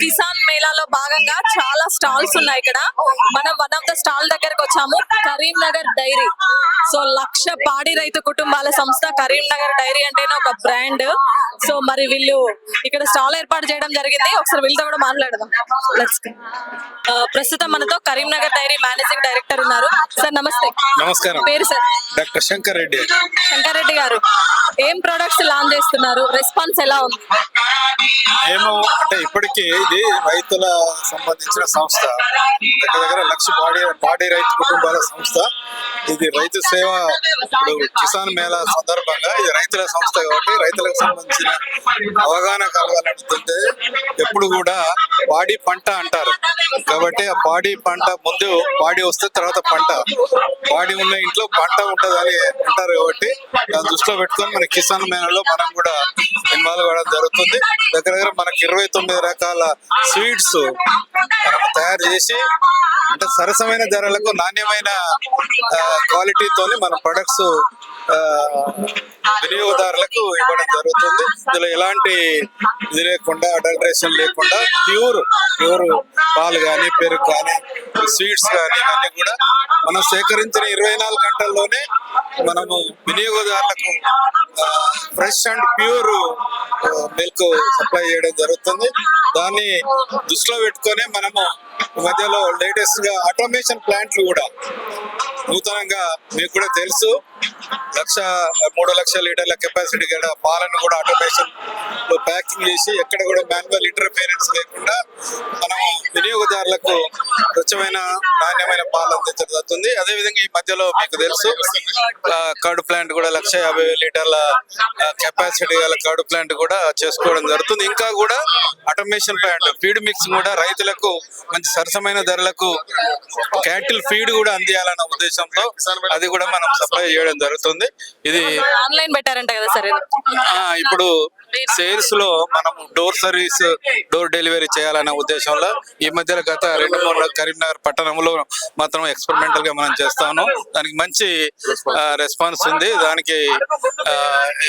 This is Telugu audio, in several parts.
కిసాన్ మేళాలో భాగంగా చాలా స్టాల్స్ ఉన్నాయి ఇక్కడ. మనం వన్ ఆఫ్ ద స్టాల్ దగ్గరకు వచ్చాము కరీంనగర్ డైరీ సో లక్ష పాడి రైతు కుటుంబాల సంస్థ కరీంనగర్ డైరీ అంటేనే ఒక బ్రాండ్ సో మరి వీళ్ళు ఇక్కడ స్టాల్ ఏర్పాటు చేయడం జరిగింది. ఒకసారి వీళ్ళతో కూడా మాట్లాడదాం. లెట్స్ ప్రస్తుతం మనతో కరీంనగర్ డైరీ మేనేజింగ్ డైరెక్టర్ ఉన్నారు. సార్ నమస్తే. నమస్కారం. పేరు సార్ డాక్టర్ శంకర్ రెడ్డి శంకర్ రెడ్డి గారు. ఏం ప్రొడక్ట్స్ లాంచ్ చేస్తున్నారు? రెస్పాన్స్ ఎలా ఉంది? మేము అంటే ఇప్పటికీ ఇది రైతుల సంబంధించిన సంస్థ. దగ్గర దగ్గర లక్ష బాడీ బాడీ రైతు కుటుంబాల సంస్థ. ఇది రైతు సేవ ఇప్పుడు కిసాన్ మేళా సందర్భంగా ఇది రైతుల సంస్థ కాబట్టి రైతులకు సంబంధించిన అవగాహన కలగాలంటే ఎప్పుడు కూడా పాడి పంట అంటారు. కాబట్టి ఆ పాడి పంట ముందు పాడి వస్తే తర్వాత పంట. పాడి ఉన్న ఇంట్లో పంట ఉంటదని అంటారు కాబట్టి దాన్ని దృష్టిలో పెట్టుకొని మన కిసాన్ మేళలో మనం కూడా సినిమాలు కూడా జరుగుతుంది. దగ్గర దగ్గర మనకి ఇరవై తొమ్మిది రకాల స్వీట్స్ మనం తయారు చేసి అంటే సరసమైన ధరలకు నాణ్యమైన క్వాలిటీతో మన ప్రొడక్ట్స్ వినియోగదారులకు ఇవ్వడం జరుగుతుంది. ఇందులో ఎలాంటి ఇది లేకుండా అడల్ట్రేషన్ లేకుండా ప్యూర్ ప్యూర్ పాలు కానీ పెరుగు కానీ స్వీట్స్ కానీ ఇవన్నీ కూడా మనం సేకరించిన ఇరవై నాలుగు గంటల్లోనే మనము వినియోగదారులకు fresh and pure milk supply చేయడం జరుగుతుంది. దాన్ని దృష్టిలో పెట్టుకొని మనము మధ్యలో లేటెస్ట్గా ఆటోమేషన్ ప్లాంట్లు కూడా నూతనంగా మీకు కూడా తెలుసు. లక్ష మూడు లక్షల లీటర్ల కెపాసిటీ గల పాలను కూడా ఆటోమేషన్లో ప్యాకింగ్ చేసి ఎక్కడ కూడా మాన్యువల్ ఇంటర్ఫీరెన్స్ లేకుండా మనం వినియోగదారులకు స్వచ్ఛమైన నాణ్యమైన పాలు అందించడం జరుగుతుంది. అదేవిధంగా ఈ మధ్యలో మీకు తెలుసు ఆ, కర్డ్ ప్లాంట్ కూడా లక్ష యాభై వేల లీటర్ల కెపాసిటీ గల కర్డ్ ప్లాంట్ కూడా చేసుకోవడం జరుగుతుంది. ఇంకా కూడా ఆటోమేషన్ ప్లాంట్ ఫీడ్ మిక్స్ కూడా రైతులకు మంచి సరసమైన ధరలకు క్యాటిల్ ఫీడ్ కూడా అందియాలన్న ఉద్దేశంతో అది కూడా మనం సప్లై చేయడం జరుగుతుంది. ఇది ఆన్లైన్ పెట్టారంట కదా సార్ ఇప్పుడు సేల్స్లో మనం డోర్ సర్వీస్ డోర్ డెలివరీ చేయాలనే ఉద్దేశంలో ఈ మధ్యలో గత రెండు మూడు కరీంనగర్ పట్టణంలో మాత్రం ఎక్స్పెరిమెంటల్గా మనం చేస్తాను. దానికి మంచి రెస్పాన్స్ ఉంది. దానికి ఆ,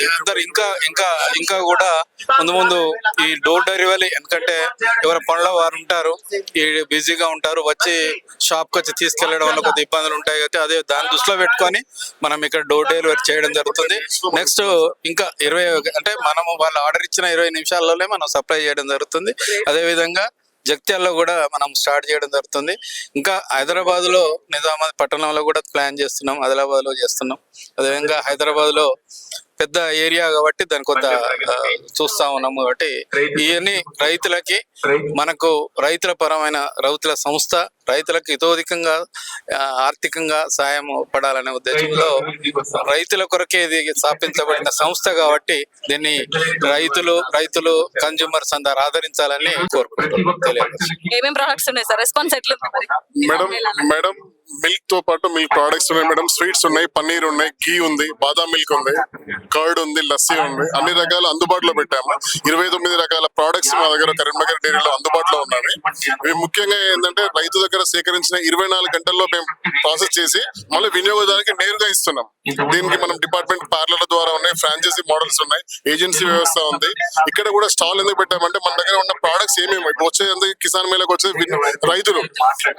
ఇద్దరు ఇంకా ఇంకా ఇంకా కూడా ముందు ముందు ఈ డోర్ డెలివరీ ఎందుకంటే ఎవరి పనుల వారు ఉంటారు ఈ బిజీగా ఉంటారు వచ్చి షాప్కి వచ్చి తీసుకెళ్ళడం వల్ల కొద్ది ఇబ్బందులు ఉంటాయి కాబట్టి అదే దాన్ని దృష్టిలో పెట్టుకొని మనం ఇక్కడ డోర్ డెలివరీ చేయడం జరుగుతుంది. నెక్స్ట్ ఇంకా ఇరవై అంటే మనము వాళ్ళు ఆర్డర్ ఇచ్చిన ఇరవై నిమిషాల్లోనే మనం సప్లై చేయడం జరుగుతుంది. అదే విధంగా జగిత్యాల్లో కూడా మనం స్టార్ట్ చేయడం జరుగుతుంది. ఇంకా హైదరాబాద్లో నిజామాబాద్ పట్టణంలో కూడా ప్లాన్ చేస్తున్నాం ఆదిలాబాద్లో చేస్తున్నాం. అదేవిధంగా హైదరాబాద్లో పెద్ద ఏరియా కాబట్టి దాని కొంత చూస్తా ఉన్నాము కాబట్టి ఇవన్నీ రైతులకి మనకు రైతుల పరమైన రైతుల సంస్థ రైతులకు ఇతోధికంగా ఆర్థికంగా సాయం పడాలనే ఉద్దేశంలో రైతుల కొరకే ఇది స్థాపించబడిన సంస్థ కాబట్టి దీన్ని రైతులు రైతులు కన్జ్యూమర్స్ అందరు ఆదరించాలని కోరుకుంటున్నాం? మేడం మేడం మిల్క్తో పాటు మిల్క్ ప్రొడక్ట్స్ ఉన్నాయి మేడం. స్వీట్స్ ఉన్నాయి పన్నీర్ ఉన్నాయి ఘీ ఉంది బాదాం మిల్క్ ఉంది కర్డ్ ఉంది లస్సీ ఉంది. అన్ని రకాలు అందుబాటులో పెట్టాము. ఇరవై తొమ్మిది రకాల ప్రొడక్ట్స్ మా దగ్గర కరీంనగర్ డైరీలో అందుబాటులో ఉన్నాయి. ఇవి ముఖ్యంగా ఏంటంటే రైతు దగ్గర సేకరించిన ఇరవై నాలుగు గంటల్లో మేము ప్రాసెస్ చేసి మళ్ళీ వినియోగదానికి నేరుగా ఇస్తున్నాం. దీనికి మనం డిపార్ట్మెంట్ పార్లర్ల ద్వారా ఉన్నాయి ఫ్రాంచైజీ మోడల్స్ ఉన్నాయి ఏజెన్సీ వ్యవస్థ ఉంది. ఇక్కడ కూడా స్టాల్ ఎందుకు పెట్టామంటే మన దగ్గర ఉన్న ప్రొడక్ట్స్ ఏమేమి ఇప్పుడు వచ్చేది కిసాన్ మేళకు వచ్చే రైతులు.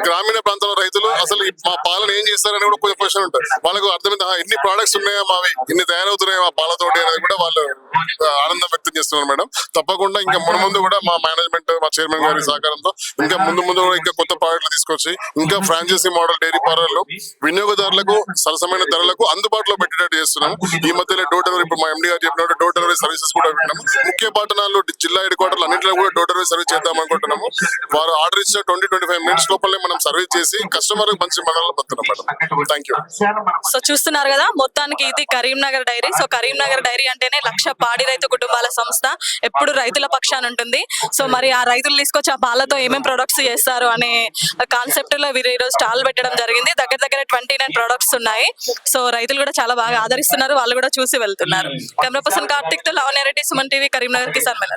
గ్రామీణ ప్రాంతంలో రైతులు అసలు మా పాలన ఏం చేస్తారని కూడా కొంచెం క్వశ్చన్ ఉంటుంది. వాళ్ళకు అర్థమైంది ఇన్ని ప్రోడక్ట్స్ ఉన్నాయా మావి? ఇన్ని తయారవుతున్నాయి మా పాలతోటి? అనేది కూడా వాళ్ళు ఆనందం వ్యక్తం చేస్తున్నారు మేడం. తప్పకుండా ఇంకా ముందు ముందు కూడా మా మేనేజ్మెంట్ మా చైర్మన్ గారి సహకారంతో ఇంకా ముందు ముందు కూడా ఇంకా కొత్త ప్రోడక్ట్లు తీసుకొచ్చి ఇంకా ఫ్రాంచైజీ మోడల్ డైరీ పార్లర్లు వినియోగదారులకు సరసమైన ధరలకు అందుబాటులో పెట్టేటట్టు చేస్తున్నాం ఈ మధ్యలో డోర్ డెలివరీ ఇప్పుడు మా ఎండి గారు చెప్పినట్టు డోర్ సర్వీసెస్ కూడా పెట్టినాము ముఖ్య పట్టణాల్లో జిల్లా హెడ్ క్వార్టర్లు అన్నింటిలో కూడా డోర్ డెలివరీ సర్వీస్ చేద్దాం అనుకుంటున్నాము. వారు ఆర్డర్ ఇచ్చిన ట్వంటీ ట్వంటీ ఫైవ్ మినిట్స్ లోపలే మనం సర్వీస్ చేసి కస్టమర్ మంచి మనల్ని పొందుతున్నాం మేడం. థ్యాంక్ యూ సో చూస్తున్నారు కదా మొత్తానికి ఇది Karimnagar dairy. So Karimnagar dairy అంటేనే లక్ష పాడి రైతు కుటుంబాల సంస్థ ఎప్పుడు రైతుల పక్షాన ఉంటుంది. సో మరి ఆ రైతులు తీసుకొచ్చి ఆ పాలతో ఏమేమి ప్రొడక్ట్స్ చేస్తారు అనే కాన్సెప్ట్లో వీరు ఈరోజు స్టాల్ పెట్టడం జరిగింది. దగ్గర దగ్గర ట్వంటీ నైన్ ప్రొడక్ట్స్ ఉన్నాయి. సో రైతులు కూడా చాలా బాగా ఆదరిస్తున్నారు. వాళ్ళు కూడా చూసి వెళ్తున్నారు. కెమెరా పర్సన్ కార్తిక్ తో లవన్ రెడ్డి సుమన్ టీవీ కరీంనగర్ కిసాన్ మేళ